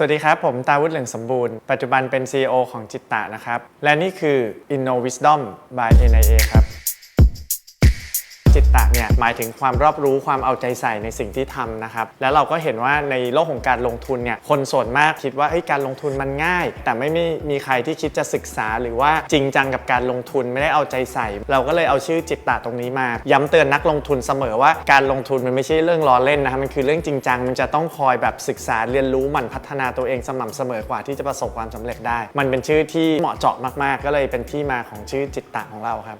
สวัสดีครับ ผมตาวุฒิเหลืองสมบูรณ์ ปัจจุบันเป็น CEO ของจิตตะนะครับ และนี่คือ Inno Wisdom by NIA ครับะเนี่ยหมายถึงความรอบรู้ความเอาใจใส่ในสิ่งที่ทำนะครับ แล้วเราก็เห็นว่าในโลกของการลงทุนเนี่ยคนส่วนมากคิดว่าการลงทุนมันง่าย แต่ไม่มีมีใครที่คิดจะศึกษาหรือว่าจริงจังกับการลงทุนไม่ได้เอาใจใส่ เราก็เลยเอาชื่อจิตตะตรงนี้มา ย้ำเตือนนักลงทุนเสมอว่าการลงทุนมันไม่ใช่เรื่องล้อเล่นนะครับมันคือเรื่องจริงจังมันจะต้องคอยแบบศึกษาเรียนรู้หมันพัฒนาตัวเองสม่ำเสมอกว่าที่จะประสบความสำเร็จได้ มันเป็นชื่อที่เหมาะเจาะมากๆ ก็เลยเป็นที่มาของชื่อจิตตะของเราครับ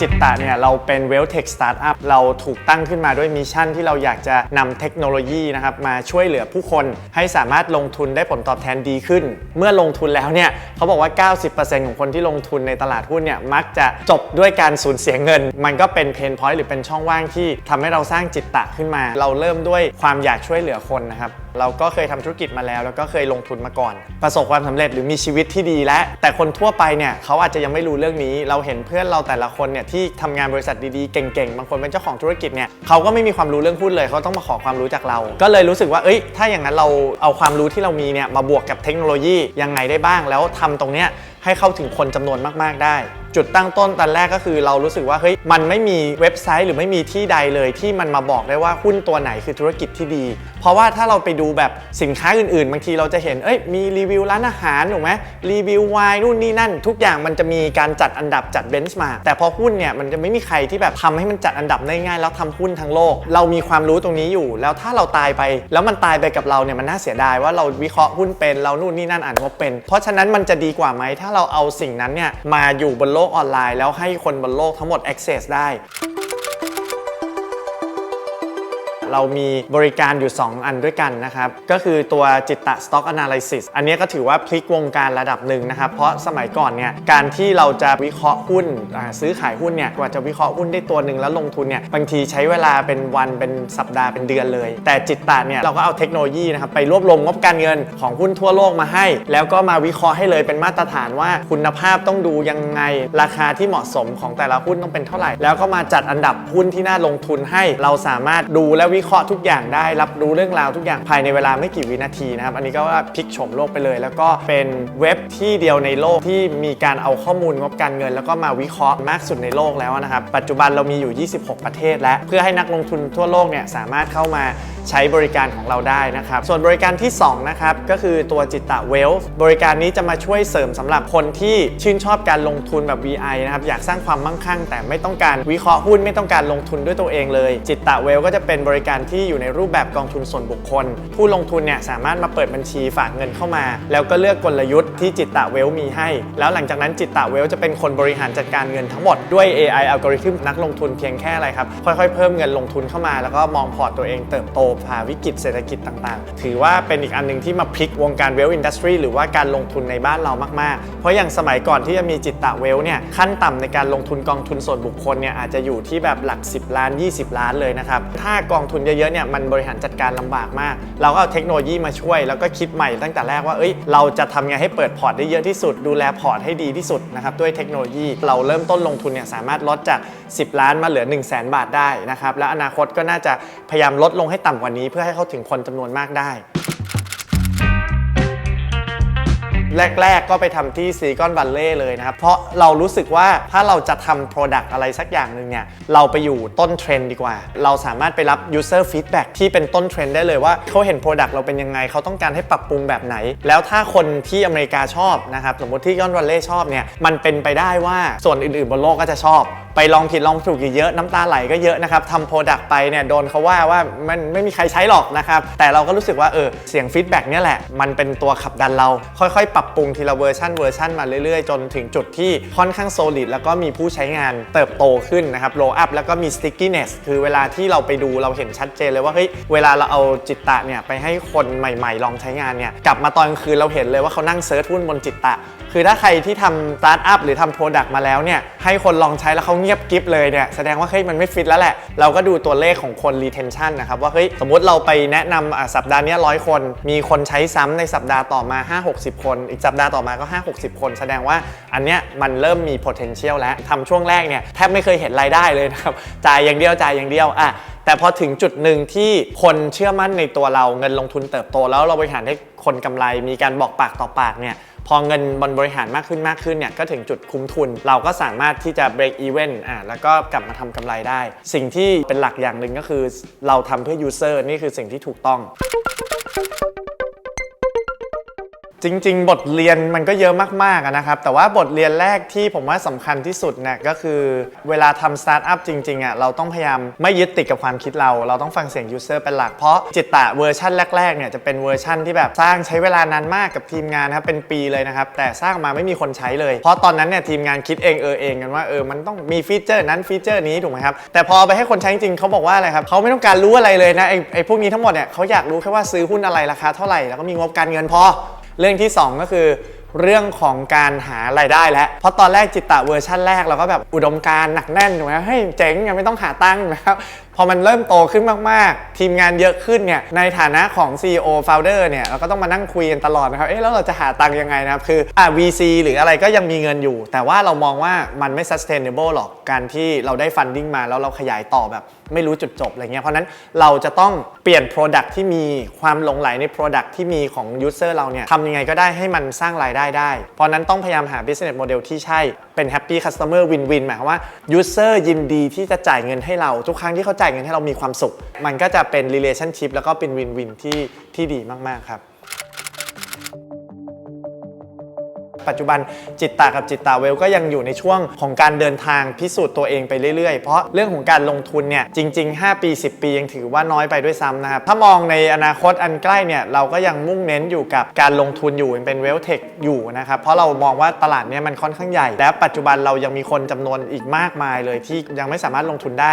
จิตตะเนี่ยเราเป็น Well Tech Startup เราถูกตั้งขึ้นมาด้วยมิชชั่นที่เราอยากจะนำเทคโนโลยีนะครับมาช่วยเหลือผู้คนให้สามารถลงทุนได้ผลตอบแทนดีขึ้น เมื่อลงทุนแล้วเนี่ยเขาบอกว่า 90%ของคนที่ลงทุนในตลาดหุ้นเนี่ยมักจะจบด้วยการสูญเสียเงิน มันก็เป็นเพนพอยต์หรือเป็นช่องว่างที่ทำให้เราสร้างจิตตะขึ้นมา เราเริ่มด้วยความอยากช่วยเหลือคนนะครับ เราก็เคยทำธุรกิจมาแล้ว แล้วก็เคยลงทุนมาก่อน ประสบความสำเร็จหรือมีชีวิตที่ดีแล้วแต่คนทั่วไปเนี่ยเขาอาจจะยังไม่รู้เรื่องนี้ เราเห็นเพื่อนเราแต่ละคนเนี่ยที่ทำงานบริษัทดีๆเก่งๆ บางคนเป็นเจ้าของธุรกิจเนี่ยเขาก็ไม่มีความรู้เรื่องหุ้นเลยเขาต้องมาขอความรู้จากเรา ก็เลยรู้สึกว่าเอ้ย ถ้าอย่างนั้นเราเอาความรู้ที่เรามีเนี่ยมาบวกกับเทคโนโลยียังไงได้บ้าง แล้วทำตรงเนี้ยให้เข้าถึงคนจำนวนมากๆ ได้ จุดตั้งต้นตอนแรกก็คือเรารู้สึกว่าเฮ้ยมันไม่มีเว็บไซต์หรือไม่มีที่ใดเลยที่มันมาบอกได้ว่าหุ้นตัวไหนคือธุรกิจที่ดี เพราะว่าถ้าเราไปดูแบบสินค้าอื่นๆ บางทีเราจะเห็นเอ้ยมีรีวิวร้านอาหารถูกไหมรีวิวไวน์นู่นนี่นั่น ทุกอย่างมันจะมีการจัดอันดับจัดเบนช์มาแต่พอหุ้นเนี่ยมันจะไม่มีใครที่แบบทำให้มันจัดอันดับได้ง่ายแล้วทำหุ้นทั้งโลก เรามีความรู้ตรงนี้อยู่ แล้วถ้าเราตายไป แล้วมันตายไปกับเราเนี่ยมันน่าเสียดายว่าเราวิเคราะห์หุ้นเป็นเรานู่นนี่นั่นอ่านงบเป็น เพราะฉะนั้นมันจะดีกว่าไหมถ้าเราเอาสิ่งนั้นเนี่ยมาอยู่บนโลกออนไลน์ แล้วให้คนบนโลกทั้งหมด access ได้ เรามีบริการอยู่ 2 อันด้วยกันนะครับ ก็คือตัวจิตตะ Stock Analysis อันนี้ก็ถือว่าพลิกวงการระดับหนึ่งนะครับ เพราะสมัยก่อนเนี่ยการที่เราจะวิเคราะห์หุ้นซื้อขายหุ้นเนี่ยกว่าจะวิเคราะห์หุ้นได้ตัวหนึ่งแล้วลงทุนเนี่ยบางทีใช้เวลาเป็นวันเป็นสัปดาห์เป็นเดือนเลย แต่จิตตะเนี่ยเราก็เอาเทคโนโลยีนะครับไปรวบรวมงบการเงินของหุ้นทั่วโลกมาให้ แล้วก็มาวิเคราะห์ให้เลยเป็นมาตรฐานว่าคุณภาพต้องดูยังไงราคาที่เหมาะสมของแต่ละหุ้นต้องเป็นเท่าไหร่ แล้วก็มาจัดอันดับหุ้นที่น่าลงทุนให้เราสามารถดูและวิเคราะห์ทุกอย่างได้ รับรู้เรื่องราวทุกอย่างภายในเวลาไม่กี่วินาทีนะครับ อันนี้ก็ว่าพลิกโฉมโลกไปเลย แล้วก็เป็นเว็บที่เดียวในโลกที่มีการเอาข้อมูลงบการเงิน แล้วก็มาวิเคราะห์มากสุดในโลกแล้วนะครับ ปัจจุบันเรามีอยู่ 26 ประเทศ และเพื่อให้นักลงทุนทั่วโลกเนี่ยสามารถเข้ามา ใช้บริการของเราได้นะครับ ส่วนบริการที่ 2 นะครับ ก็คือตัวจิตตะเวลบริการนี้จะมาช่วยเสริมสำหรับคนที่ชื่นชอบการลงทุนแบบ VI นะครับ อยากสร้างความมั่งคั่ง แต่ไม่ต้องการวิเคราะห์หุ้นไม่ต้องการลงทุนด้วยตัวเองเลย จิตตะเวลก็จะเป็นบริการที่อยู่ในรูปแบบกองทุนส่วนบุคคล ผู้ลงทุนเนี่ยสามารถมาเปิดบัญชีฝากเงินเข้ามา แล้วก็เลือกกลยุทธ์ที่จิตตะเวลมีให้ แล้วหลังจากนั้นจิตตะเวลจะเป็นคนบริหารจัดการเงินทั้งหมดด้วย AI อัลกอริทึมนักลงทุนเพียงแค่อะไรครับค่อยๆเพิ่มเงินลงทุนเข้ามา แล้วก็มองพอร์ตตัวเองเติบโตผ่าวิกฤตเศรษฐกิจต่างๆ ถือว่าเป็นอีกอันหนึงที่มาพลิกวงการเวลอินดัสทรีหรือว่าการลงทุนในบ้านเรามากๆ เพราะอย่างสมัยก่อนที่จะมีจิตตะเวลเนี่ยขั้นต่ำในการลงทุนกองทุนส่วนบุคคลเนี่ยอาจจะอยู่ที่แบบหลัก 10 ล้าน 20 ล้านเลยนะครับ ถ้ากองทุนเยอะๆเนี่ยมันบริหารจัดการลำบากมาก เราก็เอาเทคโนโลยีมาช่วย แล้วก็คิดใหม่ตั้งแต่แรกว่าเอ้ยเราจะทำไงให้เปิดพอร์ตได้เยอะที่สุด ดูแลพอร์ตให้ดีที่สุดนะครับด้วยเทคโนโลยีเราเริ่มต้นลงทุนเนี่ยสามารถลดจาก 10 ล้านมาเหลือ 1 0 0 0 0แบาทได้นะครับและอนาคตก็น่าจะพยายามลดลงให้ต่ำกว่านี้เพื่อให้เข้าถึงคนจำนวนมากได้ แรก ๆ ก็ไปทำที่ซีกอนวัลเล่เลยนะครับ เพราะเรารู้สึกว่าถ้าเราจะทำ Product อะไรสักอย่างหนึ่งเนี่ย เราไปอยู่ต้นเทรนด์ดีกว่า เราสามารถไปรับ User Feedback ที่เป็นต้นเทรนด์ได้เลยว่าเขาเห็น Product เราเป็นยังไง เขาต้องการให้ปรับปรุงแบบไหน แล้วถ้าคนที่อเมริกาชอบนะครับ สมมติที่ยอนวัลเล่ชอบเนี่ย มันเป็นไปได้ว่าส่วนอื่นๆ บนโลกก็จะชอบ ไปลองผิดลองถูกอยู่เยอะน้ำตาไหลก็เยอะนะครับทำโปรดักต์ไปเนี่ยโดนเขาว่าว่ามันไม่มีใครใช้หรอกนะครับ แต่เราก็รู้สึกว่าเออเสียงฟีดแบ็กเนี่ยแหละ มันเป็นตัวขับดันเรา ค่อยๆ ปรับปรุงทีละเวอร์ชันเวอร์ชันมาเรื่อยๆ จนถึงจุดที่ค่อนข้างโซลิดแล้วก็มีผู้ใช้งานเติบโตขึ้นนะครับโลอัพแล้วก็มี stickiness คือเวลาที่เราไปดูเราเห็นชัดเจนเลยว่าเฮ้ยเวลาเราเอาจิตตะเนี่ยไปให้คนใหม่ ๆ ลองใช้งานเนี่ยกลับมาตอนกลางคืนเราเห็นเลยว่าเขานั่งเซิร์ชหุ้นบนจิตตะ คือถ้าใครที่ทำสตาร์ทอัพหรือทำโปรดักต์มาแล้วเนี่ยให้คนลองใช้แล้วเขาเงียบกิฟเลยเนี่ยแสดงว่าเฮ้ยมันไม่ฟิตแล้วแหละ เราก็ดูตัวเลขของคน retention นะครับว่าเฮ้ยสมมติเราไปแนะนำอะสัปดาห์นี้ร้อยคน มีคนใช้ซ้ำในสัปดาห์ต่อมา 5-60 คน อีกสัปดาห์ต่อมาก็ 5-60 คน แสดงว่าอันเนี้ยมันเริ่มมี potential แล้วทำช่วงแรกเนี่ยแทบไม่เคยเห็นรายได้เลยนะครับจ่ายอย่างเดียวจ่ายอย่างเดียวอะแต่พอถึงจุดหนึ่งที่คนเชื่อมั่นในตัวเราเงินลงทุนเติบโต แล้วเราบริหารให้คนกำไรมีการบอกปากต่อปากเนี่ย พอเงินบนบริหารมากขึ้นมากขึ้นเนี่ยก็ถึงจุดคุ้มทุน เราก็สามารถที่จะ break even อะแล้วก็กลับมาทำกำไรได้ สิ่งที่เป็นหลักอย่างหนึ่งก็คือ เราทำเพื่อ user นี่คือสิ่งที่ถูกต้อง จริง ๆ บทเรียนมันก็เยอะมากๆนะครับ แต่ว่าบทเรียนแรกที่ผมว่าสำคัญที่สุดเนี่ยก็คือเวลาทำสตาร์ทอัพจริงๆอะเราต้องพยายามไม่ยึดติดกับความคิดเรา เราต้องฟังเสียงยูเซอร์เป็นหลัก เพราะจิตตะเวอร์ชันแรกๆเนี่ยจะเป็นเวอร์ชันที่แบบสร้างใช้เวลานานมากกับทีมงานนะครับเป็นปีเลยนะครับ แต่สร้างมาไม่มีคนใช้เลย เพราะตอนนั้นเนี่ยทีมงานคิดเองเออเองกันว่าเออมันต้องมีฟีเจอร์นั้นฟีเจอร์นี้ถูกไหมครับแต่พอไปให้คนใช้จริงๆเขาบอกว่าอะไรครับเขาไม่ต้องการรู้อะไรเลยนะไอ้ไอ้พวกนี้ทั้งหมดเนี่ยเขาอยากรู้แค่ว่าซื้อหุ้นอะไรราคาเท่าไหร่แล้วก็มีงบการเงินพอ เรื่องที่ 2 ก็คือเรื่องของการหารายได้แล้ว เพราะตอนแรกจิตตะเวอร์ชั่นแรกเราก็แบบอุดมการณ์หนักแน่นถูกไหมเฮ้ยเจ๋งยังไม่ต้องหาตังค์นะครับพอมันเริ่มโตขึ้นมาก ๆ ทีมงานเยอะขึ้นเนี่ยในฐานะของ CEO founder เนี่ยเราก็ต้องมานั่งคุยกันตลอดนะครับเอ๊ะแล้วเราจะหาตังค์ยังไงนะครับ คืออะ VC หรืออะไรก็ยังมีเงินอยู่ แต่ว่าเรามองว่ามันไม่ sustainable หรอกการที่เราได้ funding มาแล้วเราขยายต่อแบบไม่รู้จุดจบอะไรเงี้ยเพราะนั้นเราจะต้องเปลี่ยน Product ที่มีความหลงไหลใน Product ที่มีของ User เราเนี่ยทำยังไงก็ได้ให้มันสร้างรายได้ได้ เพราะนั้นต้องพยายามหา Business Model ที่ใช่เป็น Happy Customer Win-Win หมายความว่า User ยินดีที่จะจ่ายเงินให้เราทุกครั้งที่เขาจ่ายเงินให้เรามีความสุข มันก็จะเป็น Relationship แล้วก็เป็น Win-Win ที่ที่ดีมาก ๆ ครับ ปัจจุบันจิตตากับจิตตาเวลก็ยังอยู่ในช่วงของการเดินทางพิสูจน์ตัวเองไปเรื่อย ๆ เพราะเรื่องของการลงทุนเนี่ยจริง ๆ 5 ปี 10 ปียังถือว่าน้อยไปด้วยซ้ำนะครับ ถ้ามองในอนาคตอันใกล้เนี่ยเราก็ยังมุ่งเน้นอยู่กับการลงทุนอยู่เป็นเวลเทคอยู่นะครับ เพราะเรามองว่าตลาดเนี่ยมันค่อนข้างใหญ่ และปัจจุบันเรายังมีคนจำนวนอีกมากมายเลยที่ยังไม่สามารถลงทุนได้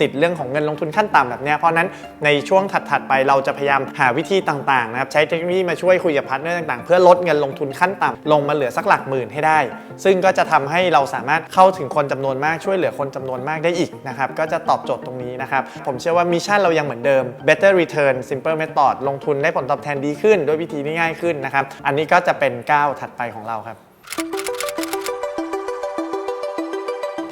ติดเรื่องของเงินลงทุนขั้นต่ำแบบเนี้ยเพราะนั้นในช่วงถัดๆไปเราจะพยายามหาวิธีต่างๆนะครับใช้เทคโนโลยีมาช่วยคุยกับพาร์ทเนอร์ต่างๆ เพื่อลดเงินลงทุนขั้นต่ำลงมาเหลือสักหลักหมื่นให้ได้ ซึ่งก็จะทำให้เราสามารถเข้าถึงคนจำนวนมากช่วยเหลือคนจำนวนมากได้อีกนะครับก็จะตอบโจทย์ตรงนี้นะครับผมเชื่อว่ามิชชั่นเรายังเหมือนเดิม better return simple method ลงทุนได้ผลตอบแทนดีขึ้น ด้วยวิธีที่ง่ายขึ้นนะครับอันนี้ก็จะเป็นก้าวถัดไปของเราครับ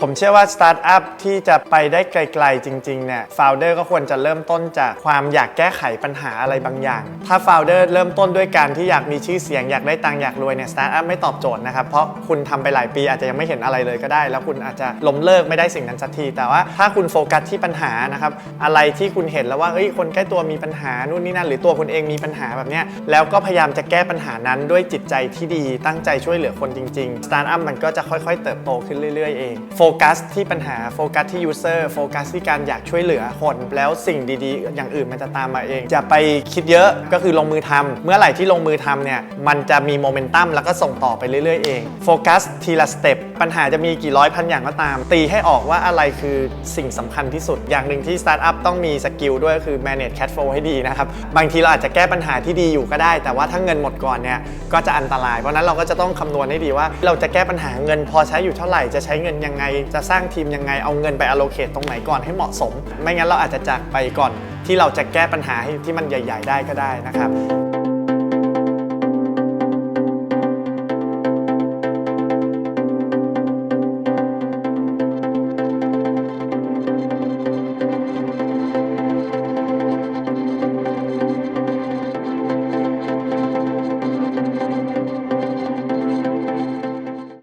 ผมเชื่อว่าสตาร์ทอัพที่จะไปได้ไกล ๆ จริงๆเนี่ยโฟลเดอร์ก็ควรจะเริ่มต้นจากความอยากแก้ไขปัญหาอะไรบางอย่าง ถ้าโฟลเดอร์เริ่มต้นด้วยการที่อยากมีชื่อเสียงอยากได้ตังค์อยากรวยเนี่ยสตาร์ทอัพไม่ตอบโจทย์นะครับ เพราะคุณทำไปหลายปีอาจจะยังไม่เห็นอะไรเลยก็ได้ แล้วคุณอาจจะล้มเลิกไม่ได้สิ่งนั้นสักที แต่ว่าถ้าคุณโฟกัสที่ปัญหานะครับอะไรที่คุณเห็นแล้วว่าเฮ้ยคนใกล้ตัวมีปัญหานู่นนี่นั่นหรือตัวคุณเองมีปัญหาแบบเนี้ยแล้วก็พยายามจะแก้ปัญหานั้นด้วยจิตใจที่ดีตั้งใจช่วยเหลือคนจริงๆสตาร์ทอัพมันก็จะค่อย ๆ เติบโตขึ้นเรื่อยๆเองโฟกัสที่ปัญหาโฟกัสที่ยูเซอร์โฟกัสที่การอยากช่วยเหลือคนแล้วสิ่งดีๆ อย่างอื่นมันจะตามมาเองอย่าไปคิดเยอะก็คือลงมือทำเมื่อไหร่ที่ลงมือทำเนี่ยมันจะมีโมเมนตัมแล้วก็ส่งต่อไปเรื่อยๆเองโฟกัสทีละสเต็ปปัญหาจะมีกี่ร้อยพันอย่างก็ตาม ตีให้ออกว่าอะไรคือสิ่งสำคัญที่สุด อย่างหนึ่งที่สตาร์ทอัพต้องมีสกิลด้วยคือ manage cash flow ให้ดีนะครับ บางทีเราอาจจะแก้ปัญหาที่ดีอยู่ก็ได้ แต่ว่าถ้าเงินหมดก่อนเนี่ยก็จะอันตราย เพราะนั้นเราก็จะต้องคำนวณให้ดีว่า เราจะแก้ปัญหาเงินพอใช้อยู่เท่าไหร่จะใช้เงินยังไงจะสร้างทีมยังไงเอาเงินไป allocate ตรงไหนก่อนให้เหมาะสม ไม่งั้นเราอาจจะจากไปก่อนที่เราจะแก้ปัญหาที่มันใหญ่ ๆ ได้ก็ได้นะครับ